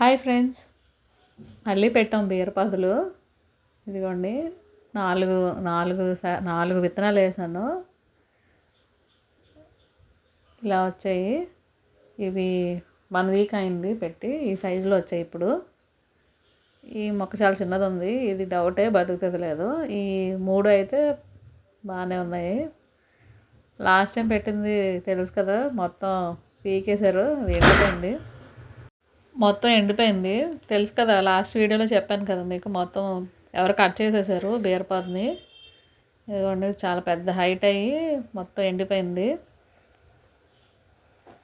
Hi friends. మళ్ళీ పెట్టాం బీరపాదులు ఇదిగోండి నాలుగు నాలుగు నాలుగు విత్తనాలు వేసాను. ఇలా వచ్చాయి. ఇవి వన్ వీక్ అయింది పెట్టి ఈ సైజులో వచ్చాయి ఇప్పుడు. ఈ మొక్క చాలా చిన్నది ఉంది. ఇది డౌటే బతుకుతుంది లేదు. ఈ మూడు అయితే బాగానే ఉన్నాయి. లాస్ట్ టైం పెట్టింది తెలుసు కదా మొత్తం పీకేశారు ఎండిపోయింది మొత్తం ఎండిపోయింది. తెలుసు కదా లాస్ట్ వీడియోలో చెప్పాను కదా మీకు మొత్తం ఎవరు కట్ చేసేసారు బీరపాదుని ఇదిగోండి చాలా పెద్ద హైట్ అయ్యి మొత్తం ఎండిపోయింది.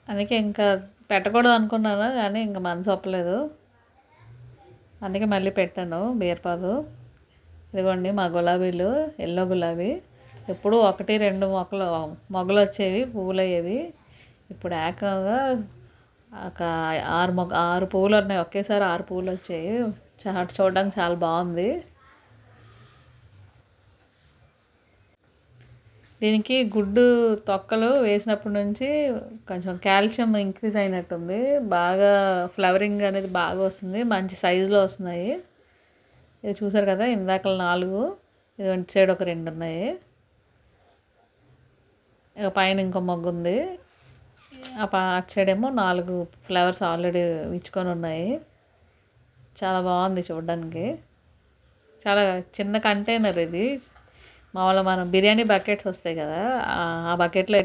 అందుకే ఇంకా పెట్టకూడదు అనుకున్నాను కానీ ఇంకా మనసు ఒప్పలేదు. అందుకే మళ్ళీ పెట్టాను బీరపాదు ఇదిగోండి మా గులాబీలు ఎల్లో గులాబీ. ఎప్పుడు ఒకటి రెండు మొక్కలు మొగ్గలు వచ్చేవి పువ్వులు అయ్యేవి ఇప్పుడు ఏకంగా ఒక ఆరు మొగ్గ ఆరు పువ్వులు ఉన్నాయి. ఒకేసారి ఆరు పువ్వులు వచ్చాయి. చాలా చూడడానికి చాలా బాగుంది. దీనికి గుడ్డు తొక్కలు వేసినప్పటి నుంచి కొంచెం కాల్షియం ఇంక్రీజ్ అయినట్టుంది. బాగా ఫ్లవరింగ్ అనేది బాగా వస్తుంది. మంచి సైజులో వస్తున్నాయి. ఇది చూసారు కదా? ఇందాక నాలుగు ఇది సైడ్ ఒక రెండు ఉన్నాయి. పైన ఇంకో మొగ్గు ఉంది. అటు సైడ్ ఏమో నాలుగు ఫ్లవర్స్ ఆల్రెడీ ఇచ్చుకొని ఉన్నాయి. చాలా బాగుంది చూడడానికి. చాలా చిన్న కంటైనర్ ఇది. మామూలుగా మనం బిర్యానీ బకెట్స్ వస్తాయి కదా ఆ బకెట్లో